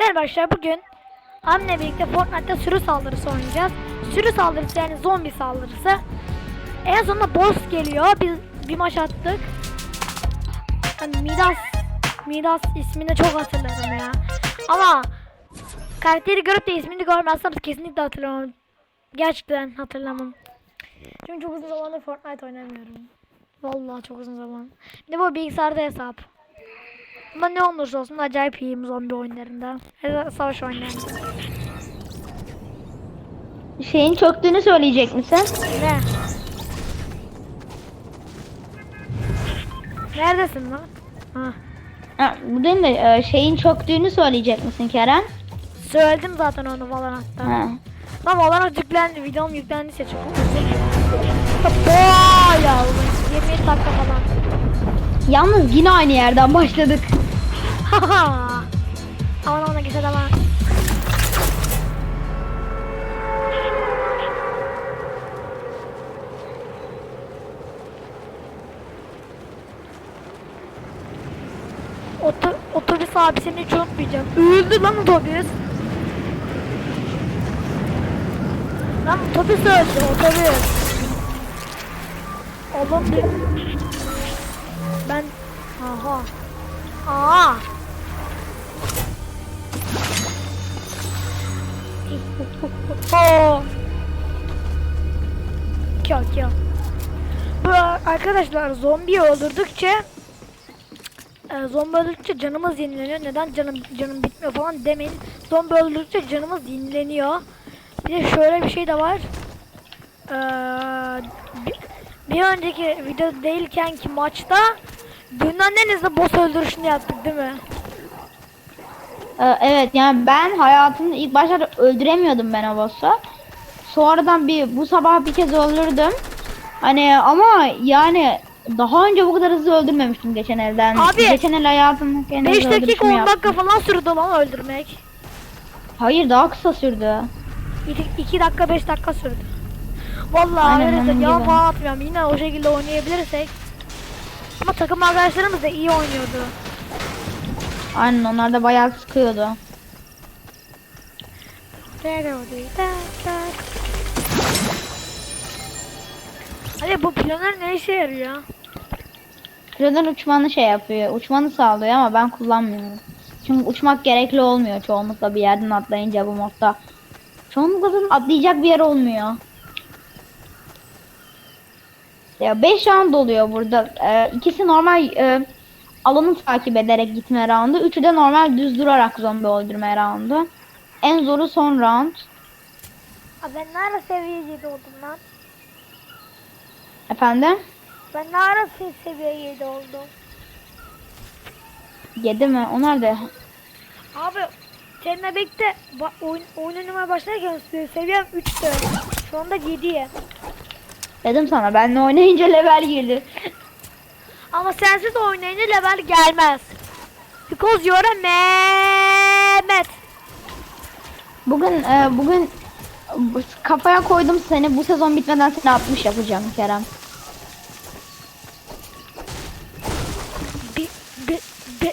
Merhaba arkadaşlar bugün Anne birlikte Fortnite'da sürü saldırısı oynayacağız. Sürü saldırısı yani zombi saldırısı. En sonunda boss geliyor. Biz bir maç attık. Yani Midas Midas ismini çok hatırlarım ya. Ama karakteri görüp de ismini görmezsem kesinlikle hatırlamam. Gerçekten hatırlamam. Çünkü çok uzun zamandır Fortnite oynamıyorum. Vallahi çok uzun zaman. Bir de bu bilgisayarda hesap. Ama ne olursa olsun acayip iyiyim zombi oyunlarında. Ya da savaş oyunlarında. Şeyin çöktüğünü söyleyecek misin? Ne? Neredesin lan? Ha. Ha, bu değil de e, şeyin çöktüğünü söyleyecek misin Kerem? Söyledim zaten onu Valorant'ta. Ha. Lan Valorant yüklendi, videom yüklendiyse çok Bayağı uzun. 27 dakika falan. Yalnız yine aynı yerden başladık. aman aman de aman. Oto, otobüs abisini hiç unutmayacağım. Öldü lan otobüs. Lan otobüs öldü otobüs. Oğlum. Ben... Aha. Aa. Oo. Kyo kyo. Bu arkadaşlar zombi öldürdükçe e, zombi öldürdükçe canımız yenileniyor. Neden canım canım bitmiyor falan demeyin. Zombi öldürdükçe canımız yenileniyor. Bir de şöyle bir şey de var. Ee, bir, bir önceki video değilken ki maçta dünyanın en hızlı boss öldürüşünü yaptık değil mi? Ee, evet yani ben hayatımda ilk başlarda öldüremiyordum ben o boss'u. Sonradan bir bu sabah bir kez öldürdüm. Hani ama yani daha önce bu kadar hızlı öldürmemiştim geçen elden. Abi, geçen el hayatımda en 5 hızlı dakika öldürüşümü 10 yaptım. dakika falan sürdü lan öldürmek. Hayır daha kısa sürdü. 2 dakika 5 dakika sürdü. Vallahi öyle gibi. falan atmıyorum. Yine o şekilde oynayabilirsek. Ama takım arkadaşlarımız da iyi oynuyordu. Aynen onlar da bayağı sıkıyordu. Hadi bu planör ne işe yarıyor? Şuradan uçmanı şey yapıyor. Uçmanı sağlıyor ama ben kullanmıyorum. Çünkü uçmak gerekli olmuyor çoğunlukla bir yerden atlayınca bu modda. Çoğunlukla atlayacak bir yer olmuyor. Ya 5 round oluyor burada. Ee, ikisi normal e, alanı takip ederek gitme roundu. Üçü de normal düz durarak zombi öldürme roundu. En zoru son round. Abi ben nerede seviye 7 oldum lan? Efendim? Ben nerede seviye 7 oldum? 7 mi? Onlar da Abi seninle birlikte oyun, oyun oynamaya başlarken se- seviyem 3'tü. Şu anda 7'ye. dedim sana benle oynayınca level girdi. Ama sensiz oynayınca level gelmez. Because you're a Mehmet. Bugün e, bugün bu- kafaya koydum seni bu sezon bitmeden seni 60 yapacağım Kerem. Bi, bi, bi.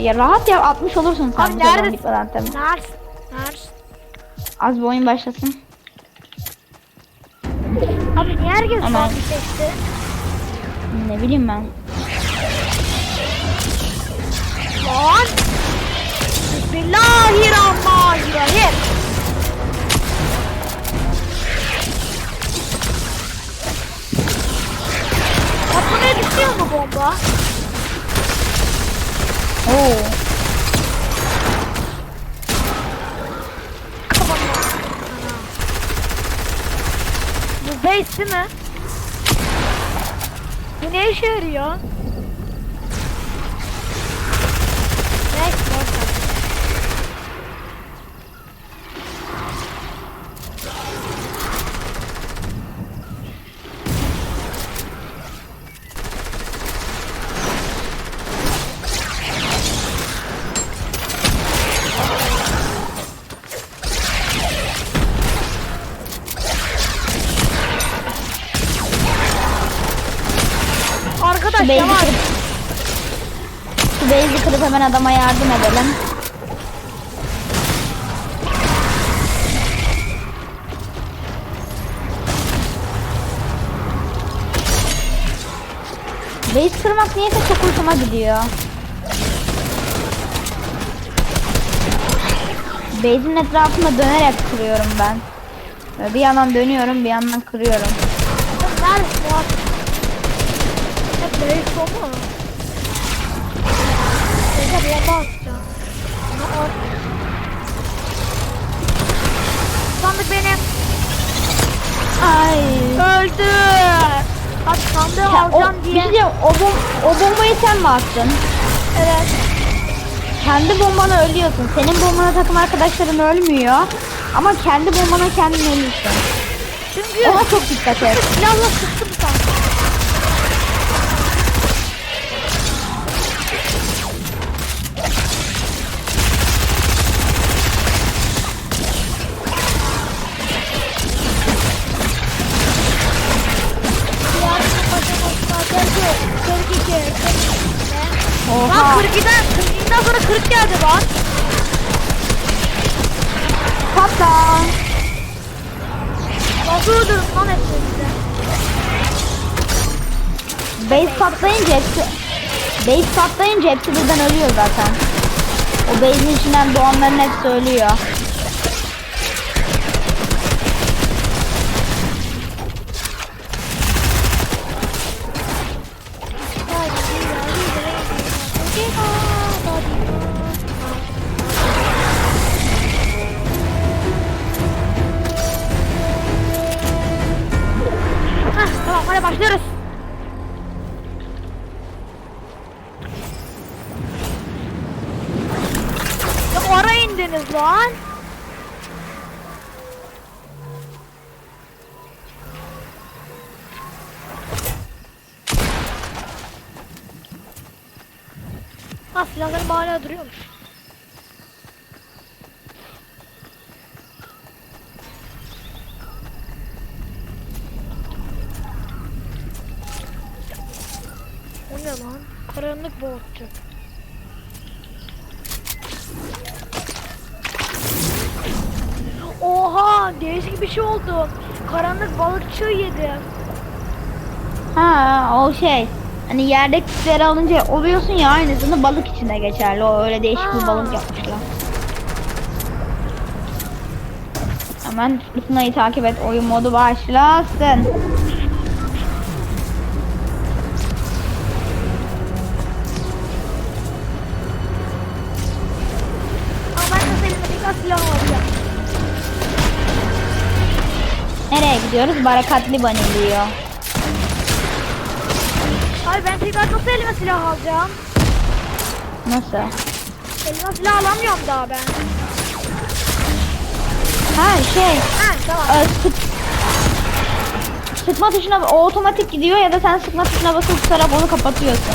Ya rahat ya 60 olursun sen Abi bu sezon bitmeden tabii. Nars. Nars. Az bir oyun başlasın. Abi niye herkes Aman. zombi seçti? Ne bileyim ben. Lan. Bismillahirrahmanirrahim. Atlamaya düşüyor mu bomba? Oo. Base mi? Bu ne işe yarıyor? Hemen adama yardım edelim. Base kırmak niyeyse çok hoşuma gidiyor. Base'in etrafında dönerek kırıyorum ben. Böyle bir yandan dönüyorum bir yandan kırıyorum. Adam? Hep bomba mı? Neyse bomba o... Sandık benim. Ay. Öldü. Bak sandığı Ya, o, alacağım bir diye. şey diyeceğim, o, bom o bombayı sen mi attın? Evet. Kendi bombana ölüyorsun. Senin bombana takım arkadaşların ölmüyor. Ama kendi bombana kendin ölürsün. Çünkü Ona çok dikkat et. silahla sıktım sandım. Lan Oha. 42'den, 42'den sonra 40 geldi lan. Patla. Nasıl öldürdün lan hepsini? Base patlayınca hepsi... Base patlayınca hepsi birden ölüyor zaten. O base'in içinden doğanların hepsi ölüyor. Hadi başlıyoruz. Ya ara indiniz lan. Ha silahlarım hala duruyormuş. O ne lan? Karanlık boğutçu. Oha değişik bir şey oldu. Karanlık balıkçı yedim. Ha o şey. Hani yerde kütleri alınca oluyorsun ya aynısını balık içinde geçerli. O öyle değişik bir balık yapmışlar. Hemen fırtınayı takip et. Oyun modu başlasın. Gidiyoruz? Barakatli Bunny diyor. Hayır ben tekrar nasıl elime silah alacağım? Nasıl? Elime silah alamıyorum daha ben. Ha şey. Ha tamam. e, sık, sıkma tuşuna o otomatik gidiyor ya da sen sıkma tuşuna basıp tutarak onu kapatıyorsun.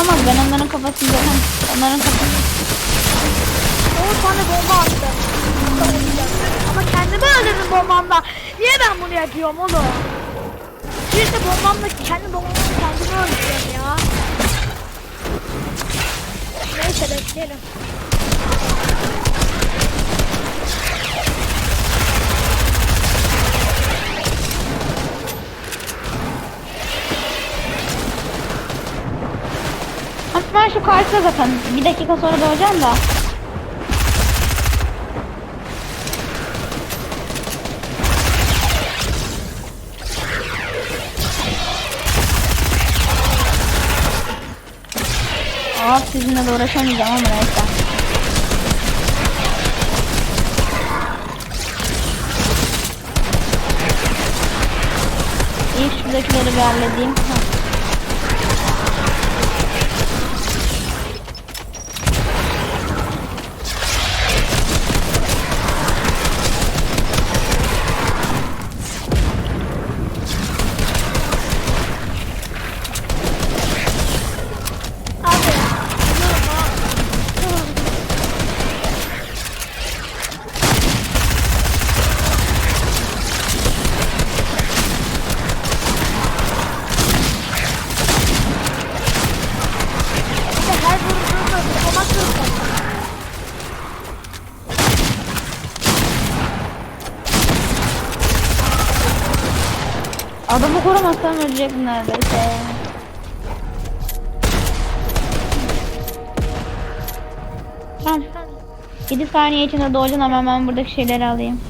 Olmaz ben onların kafasını zaten onların kafasını O tane bomba attı. Ama kendimi öldürdüm bombamla. Niye ben bunu yapıyorum oğlum? Bir de bombamla kendi bombamla kendimi öldürüyorum ya. Neyse bekleyelim. Hatta şu karşıda zaten bir dakika sonra doğacağım da. Aa sizinle de uğraşamayacağım ama neyse. İlk şuradakileri bir halledeyim. Neredeyse. Tamam. 7 saniye içinde doğacaksın ama ben buradaki şeyleri alayım.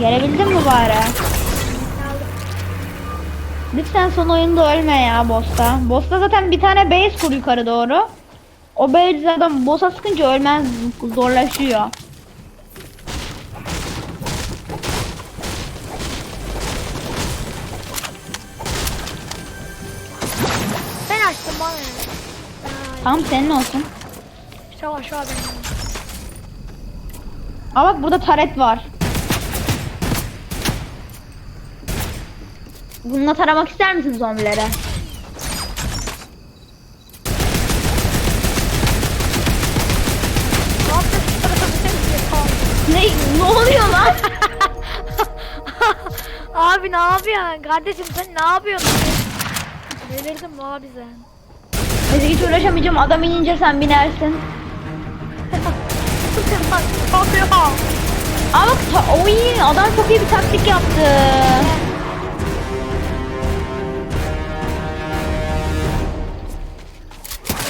Gelebildin mi bari? Lütfen son oyunda ölme ya boss'ta. Boss'ta zaten bir tane base kur yukarı doğru. O base zaten boss'a sıkınca ölmez zorlaşıyor. Ben açtım bana? Ben. Tamam senin olsun. Savaş benim. Aa bak burada taret var. Bununla taramak ister misin zombilere? Abi ne yapıyorsun? Kardeşim sen ne yapıyorsun? Delirdim abi sen? Neyse hiç uğraşamayacağım. Adam inince sen binersin. Aa bak ta- oy, adam çok iyi bir taktik yaptı.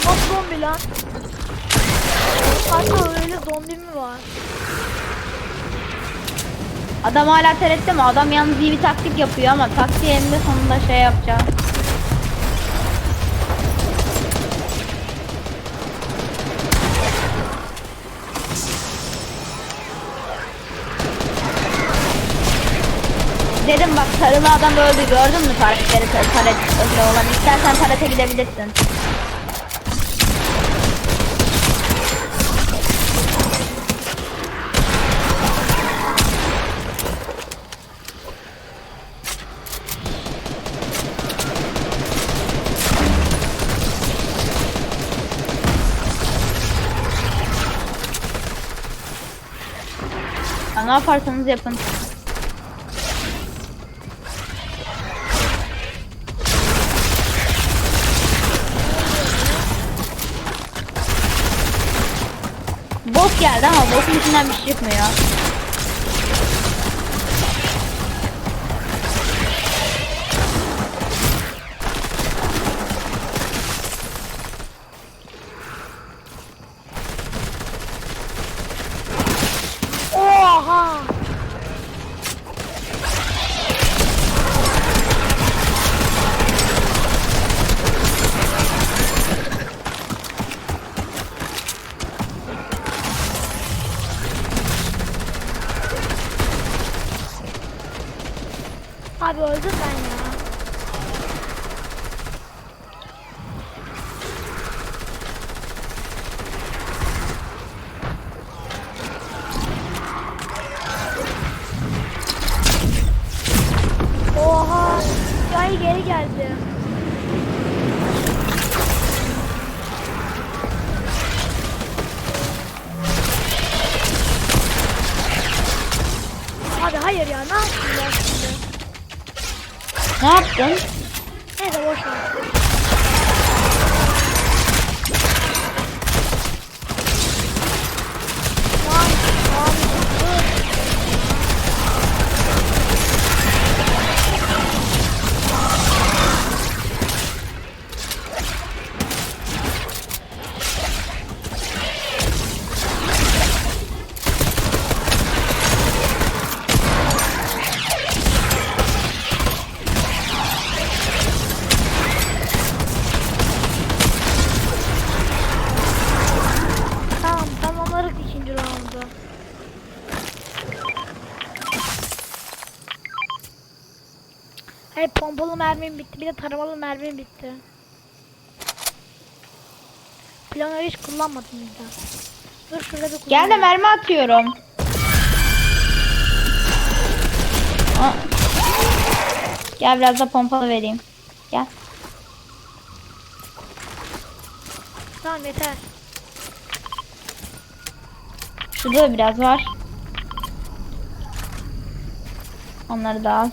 Nasıl zombi lan? Hatta öyle zombi mi var? Adam hala terette mi? Adam yalnız iyi bir taktik yapıyor ama taktiği eninde sonunda şey yapacak. Dedim bak sarılı adam öldü gördün mü taretleri taret öyle olan istersen tarete gidebilirsin. Ne yaparsanız yapın. Boss geldi ama boss'un içinden bir şey çıkmıyor. Oha! Abi öldüm ben ya. Mermim bitti bir de taramalı mermim bitti. Planörü hiç kullanmadım bir daha. Dur şurada bir kullanayım. Gel de mermi atıyorum. Aa. Gel biraz da pompalı vereyim. Gel. Tamam yeter. Şurada da biraz var. Onları da al.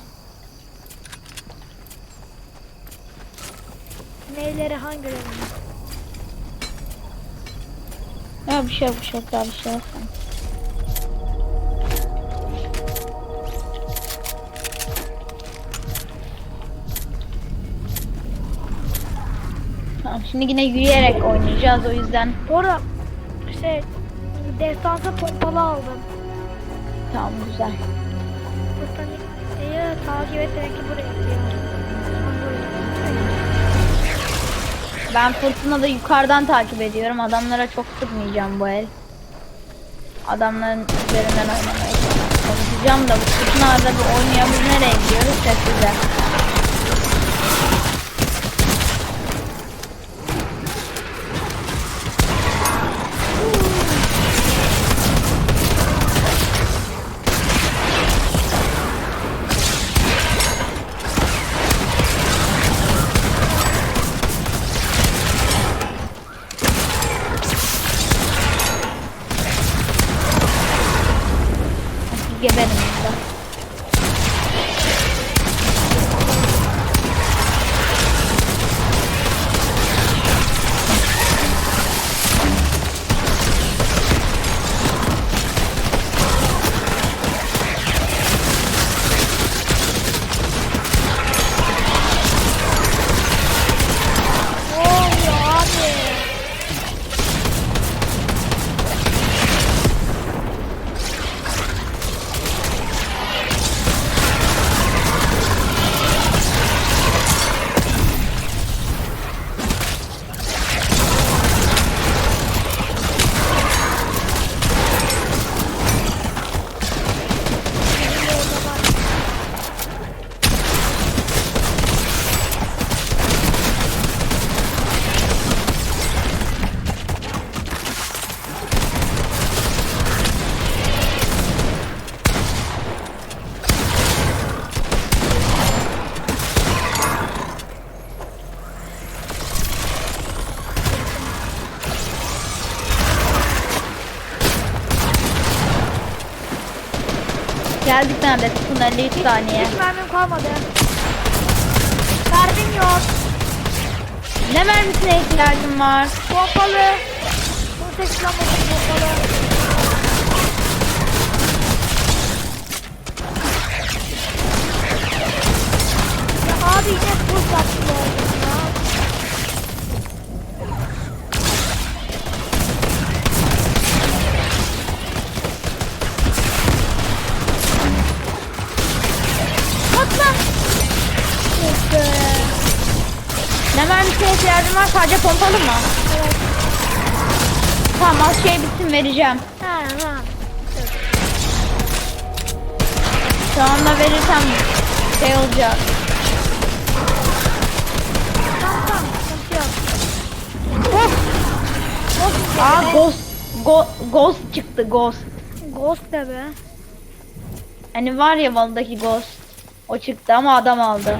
Neyleri hangileri? Ya bir şey yok bir şey yok daha bir şey yok. Tamam şimdi yine yürüyerek oynayacağız o yüzden. Bu arada şey destansı pompalı aldım. Tamam güzel. Botanikayı takip ki buraya gidiyor. Ben fırtınada yukarıdan takip ediyorum. Adamlara çok sıkmayacağım bu el. Adamların üzerinden oynamaya çalışacağım da bu fırtınada bir oynayabilir nereye gidiyoruz? Sessizce. Geberim 53 saniye. Hiç mermim kalmadı. Mermim yok. Ne mermisine ihtiyacım var? Pompalı. Bunu tek kullanmadım pompalı. Ya abi yine buz attı ya. Sadece pompalı mı? Evet. Tamam az şey bitsin vereceğim. Ha ha. Şu anda verirsem şey olacak. Tamam tamam. Of. Ghost Aa ghost. Go, ghost çıktı ghost. Ghost ne be? Hani var ya Val'daki ghost. O çıktı ama adam aldı.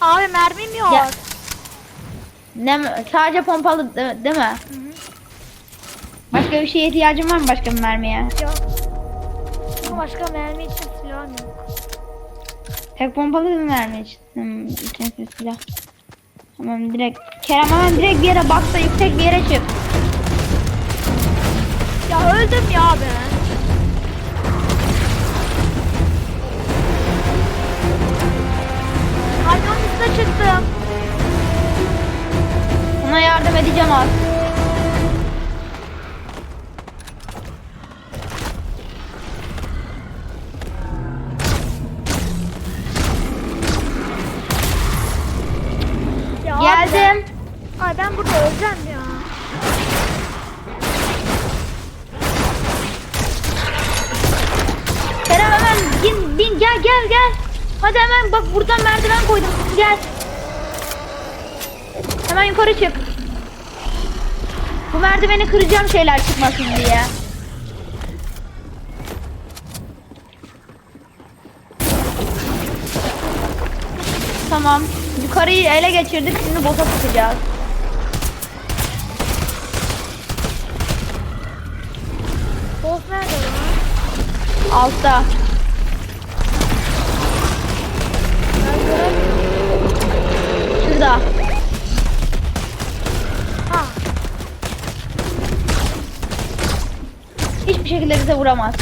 Abi mermim yok. Ya- Ne sadece pompalı de- değil mi? Hı hı. Başka bir şeye ihtiyacın var mı başka bir mermiye? Yok. Başka mermi için silahım yok. Tek pompalı bir mermi için. Hmm, için silah. Tamam direkt. Kerem hemen direkt bir yere bak da yüksek bir yere çık. Ya öldüm ya ben. Yardım edeceğim abi Geldim. Ay ben burada öleceğim ya. Kerem hemen bin, bin gel gel gel. Hadi hemen bak buradan merdiven koydum. Gel. Hemen yukarı çık. Bu merdiveni kıracağım şeyler çıkmasın diye. Tamam. Yukarıyı ele geçirdik. Şimdi boss'a tutacağız. Boss nerede lan? Altta. Şurada. Şekilde bize vuramaz.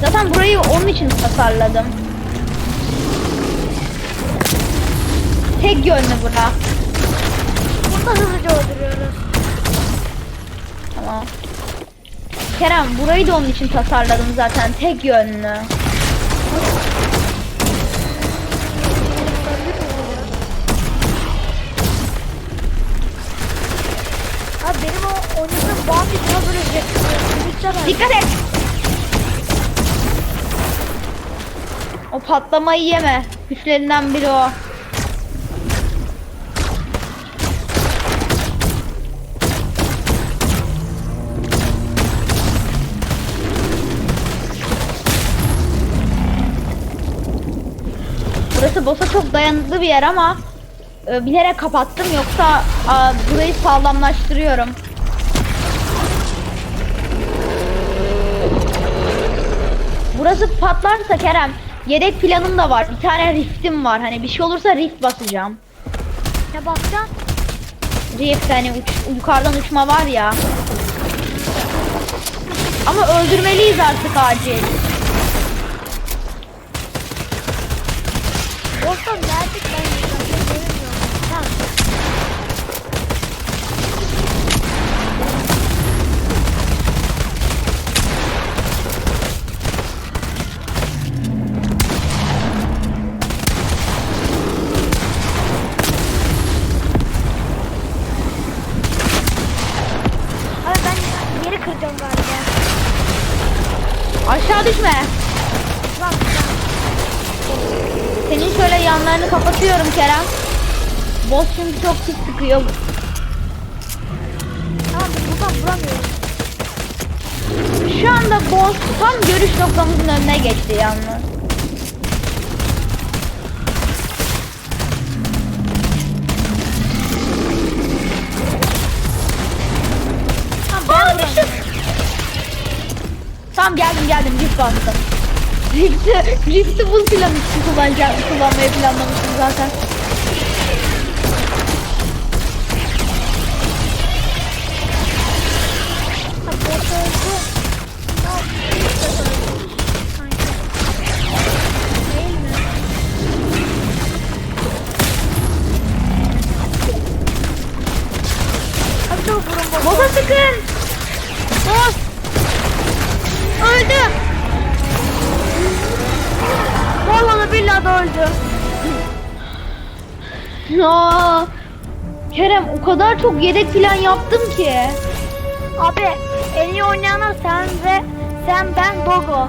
Zaten burayı onun için tasarladım. Tek yönlü bura. Bunu da hızlıca öldürüyoruz. Tamam. Kerem burayı da onun için tasarladım zaten tek yönlü. Abi benim o oynadığım Bambi buna böyle jet- Dikkat et. O patlamayı yeme. Güçlerinden biri o. Burası boss'a çok dayanıklı bir yer ama e, bilerek kapattım yoksa a, burayı sağlamlaştırıyorum. Burası patlarsa Kerem yedek planım da var. Bir tane riftim var. Hani bir şey olursa rift basacağım. Ne bakacaksın? Rift hani uç- yukarıdan uçma var ya. Ama öldürmeliyiz artık acil. Dostum geldik ben ben göremiyorum. Tamam. Abi ben yeri kıracağım galiba. Aşağı düşme. Tamam, Senin şöyle yanlarını kapatıyorum Kerem. Boss çünkü çok pis sıkıyor. tamam buradan vuramıyorum. Şu anda boss tam görüş noktamızın önüne geçti yalnız. Tamam geldim geldim rift bastım. Rift'i, Rift'i bu plan için kullanacağım, kullanmayı planlamıştım zaten. Boş. Öldü. Vallahi billahi da öldü. Ya. Kerem o kadar çok yedek plan yaptım ki. Abi en iyi oynayanlar sen ve sen ben Dogo.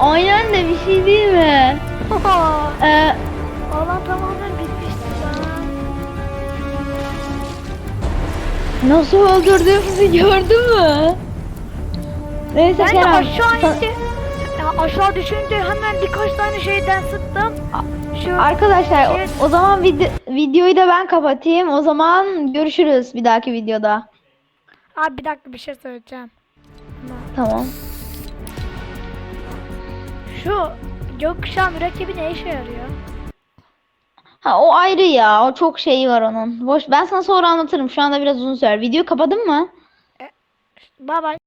Aynen de bir şey değil mi? Ee, Allah tamamen bitmişti lan. nasıl öldürdüğümüzü gördün mü? Neyse Ben de Kerem. aşağı sa- indi. Aşağı düşünce hemen birkaç tane şeyden sıktım. Şu Arkadaşlar o, o zaman vide- videoyu da ben kapatayım. O zaman görüşürüz bir dahaki videoda. Abi bir dakika bir şey söyleyeceğim. Tamam. Şu gökkuşağı mürekkebi ne işe yarıyor? Ha o ayrı ya. O çok şeyi var onun. Boş. Ben sana sonra anlatırım. Şu anda biraz uzun sürer. Video kapadın mı? Bye bye.